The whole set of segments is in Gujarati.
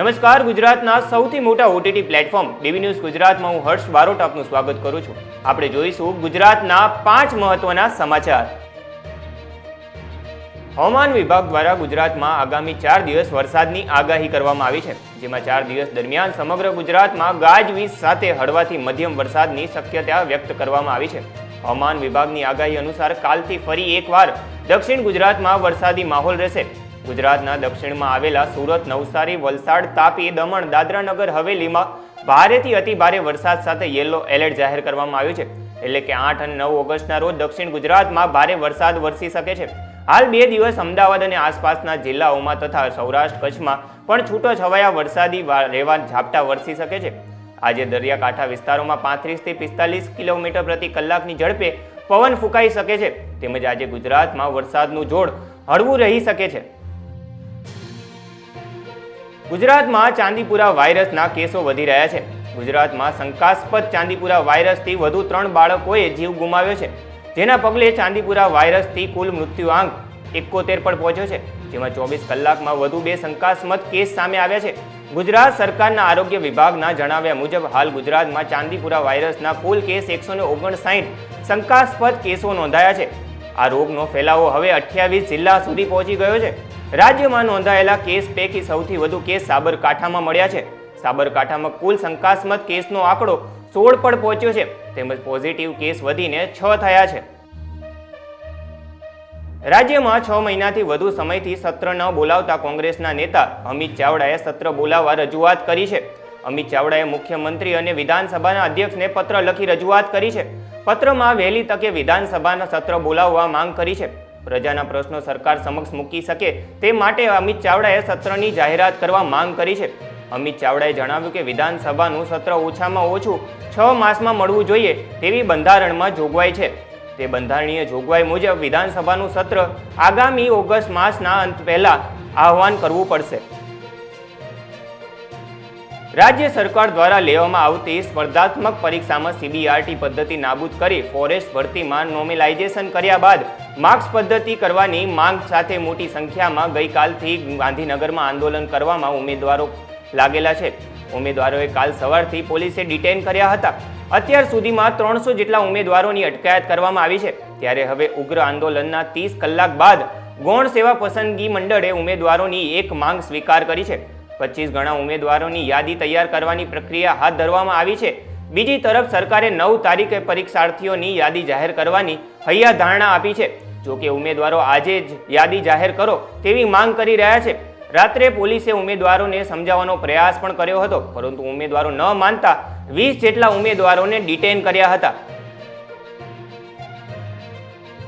નમસ્કાર, ગુજરાતના સૌથી મોટા ઓટીટી પ્લેટફોર્મ બીબી ન્યૂઝ ગુજરાતમાં હું હર્ષ બારોટ આપનું સ્વાગત કરું છું. આપણે જોઈશું ગુજરાતના પાંચ મહત્વના સમાચાર. હવામાન વિભાગ દ્વારા ગુજરાતમાં આગામી ચાર દિવસ વરસાદની આગાહી કરવામાં આવી છે, જેમાં ચાર દિવસ દરમિયાન સમગ્ર ગુજરાતમાં ગાજવીજ સાથે હળવાથી મધ્યમ વરસાદની શક્યતા વ્યક્ત કરવામાં આવી છે. હવામાન વિભાગની આગાહી અનુસાર કાલથી ફરી એકવાર દક્ષિણ ગુજરાતમાં વરસાદી માહોલ રહેશે. ગુજરાતના દક્ષિણમાં આવેલા સુરત, નવસારી, વલસાડ, તાપી, દમણ, દાદરાનગર, હવેલીમાં ભારેથી અતિ ભારે વરસાદ સાથે યેલો એલર્ટ જાહેર કરવામાં આવ્યું છે. એટલે કે આઠ અને નવ ઓગસ્ટના રોજ દક્ષિણ ગુજરાતમાં ભારે વરસાદ વરસી શકે છે. હાલ બે દિવસ અમદાવાદ અને આસપાસના જિલ્લાઓમાં તથા સૌરાષ્ટ્ર કચ્છમાં પણ છૂટો છવાયા વરસાદી રહેવા ઝાપટા વરસી શકે છે. આજે દરિયાકાંઠા વિસ્તારોમાં પાંત્રીસથી પિસ્તાલીસ કિલોમીટર પ્રતિ કલાકની ઝડપે પવન ફૂંકાઈ શકે છે. તેમજ આજે ગુજરાતમાં વરસાદનું જોડ હળવું રહી શકે છે. ગુજરાતમાં ચાંદીપુરા વાયરસના કેસો વધી રહ્યા છે. ગુજરાતમાં શંકાસ્પદ ચાંદીપુરા વાયરસથી વધુ ત્રણ બાળકોએ જીવ ગુમાવ્યો છે. જેના પગલે ચાંદીપુરા વાયરસથી કુલ મૃત્યુઆંક એકોતેર પર પહોંચ્યો છે. જેમાં ચોવીસ કલાકમાં વધુ બે શંકાસ્પદ કેસ સામે આવ્યા છે. ગુજરાત સરકારના આરોગ્ય વિભાગના જણાવ્યા મુજબ, હાલ ગુજરાતમાં ચાંદીપુરા વાયરસના કુલ કેસ એકસો ને ઓગણસાઠ શંકાસ્પદ કેસો નોંધાયા છે. આ રોગનો ફેલાવો હવે અઠ્યાવીસ જિલ્લા સુધી પહોંચી ગયો છે. રાજ્યમાં નોંધાયેલા કેસ પૈકી સૌથી વધુ કેસ સાબરકાંઠામાં મળ્યા છે. સાબરકાંઠામાં કુલ શંકાસ્પદ કેસનો આંકડો સોળ પર પહોંચ્યો છે. તેમજ પોઝિટિવ કેસ વધીને છ થયા છે. રાજ્યમાં છ મહિનાથી વધુ સમયથી સત્ર ન બોલાવતા કોંગ્રેસના નેતા અમિત ચાવડાએ સત્ર બોલાવવા રજૂઆત કરી છે. અમિત ચાવડાએ મુખ્યમંત્રી અને વિધાનસભાના અધ્યક્ષને પત્ર લખી રજૂઆત કરી છે. પત્રમાં વહેલી તકે વિધાનસભાના સત્ર બોલાવવા માંગ કરી છે. પ્રજાના પ્રશ્નો સરકાર સમક્ષ મૂકી શકે તે માટે અમિત ચાવડાએ સત્રની જાહેરાત કરવા માંગ કરી છે. અમિત ચાવડાએ જણાવ્યું કે વિધાનસભાનું સત્ર ઓછામાં ઓછું છ માસમાં મળવું જોઈએ તેવી બંધારણમાં જોગવાઈ છે. તે બંધારણીય જોગવાઈ મુજબ વિધાનસભાનું સત્ર આગામી ઓગસ્ટ માસના અંત પહેલા આહવાન કરવું પડશે. રાજ્ય સરકાર દ્વારા લેવામાં આવતી સ્પર્ધાત્મક પરીક્ષામાં સીબીઆરટી પદ્ધતિ નાબૂદ કરી ફોરેસ્ટ ભરતીમાં નોમિલાઇઝેશન કર્યા બાદ માર્ક્સ પદ્ધતિ કરવાની માંગ સાથે મોટી સંખ્યામાં ગઈકાલથી ગાંધીનગરમાં આંદોલન કરવામાં ઉમેદવારો લાગેલા છે. ઉમેદવારોએ કાલ સવારથી પોલીસે ડિટેન કર્યા હતા. અત્યાર સુધીમાં ત્રણસો જેટલા ઉમેદવારોની અટકાયત કરવામાં આવી છે. ત્યારે હવે ઉગ્ર આંદોલનના ત્રીસ કલાક બાદ ગૌણ સેવા પસંદગી મંડળે ઉમેદવારોની એક માંગ સ્વીકાર કરી છે. પચીસ ગણા ઉમેદવારોની યાદી તૈયાર કરવાની પ્રક્રિયા હાથ ધરવામાં આવી છે. બીજી તરફ સરકારે નવ તારીખે પરીક્ષાર્થીઓની યાદી જાહેર કરવાની હૈયા ધારણા આપી છે. જો કે ઉમેદવારો આજે જ યાદી જાહેર કરો તેવી માંગ કરી રહ્યા છે. રાત્રે પોલીસે ઉમેદવારોને સમજાવવાનો પ્રયાસ પણ કર્યો હતો, પરંતુ ઉમેદવારો ન માનતા વીસ જેટલા ઉમેદવારોને ડિટેન કર્યા હતા.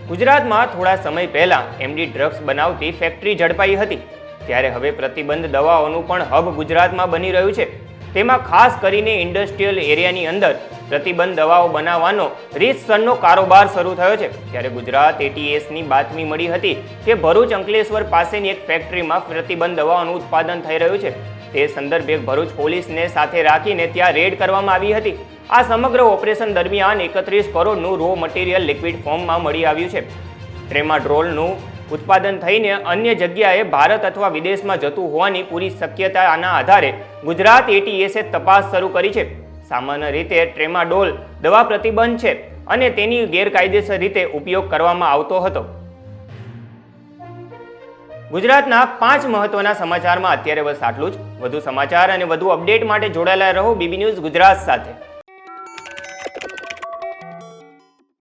ગુજરાતમાં થોડા સમય પહેલા એમડી ડ્રગ્સ બનાવતી ફેક્ટરી ઝડપાઈ હતી. ત્યારે હવે પ્રતિબંધ દવાઓનું પણ હબ ગુજરાતમાં બની રહ્યું છે. તેમાં ખાસ કરીને ઇન્ડસ્ટ્રીયલ એરિયાની અંદર પ્રતિબંધ દવાઓ બનાવવાનો રીતસરનો કારોબાર શરૂ થયો છે. ત્યારે ગુજરાત એટીએસની બાતમી મળી હતી કે ભરૂચ અંકલેશ્વર પાસેની એક ફેક્ટરીમાં પ્રતિબંધ દવાઓનું ઉત્પાદન થઈ રહ્યું છે. તે સંદર્ભે ભરૂચ પોલીસને સાથે રાખીને ત્યાં રેડ કરવામાં આવી હતી. આ સમગ્ર ઓપરેશન દરમિયાન એકત્રીસ કરોડનું રો મટીરિયલ લિક્વિડ ફોર્મમાં મળી આવ્યું છે. ટ્રેમાડ્રોલનું ઉત્પાદન થઈને અન્ય જગ્યાએ ભારત અથવા વિદેશમાં જતું હોવાની પૂરી શક્યતાના આધારે ગુજરાત એટીએસે તપાસ શરૂ કરી છે. સામાન્ય રીતે ટ્રેમાડોલ દવા પ્રતિબંધ છે અને તેની ગેરકાયદેસર રીતે ઉપયોગ કરવામાં આવતો હતો. ગુજરાતના પાંચ મહત્વના સમાચારમાં અત્યારે બસ આટલું જ. વધુ સમાચાર અને વધુ અપડેટ માટે જોડાયેલા રહો બીબી ન્યૂઝ ગુજરાત સાથે.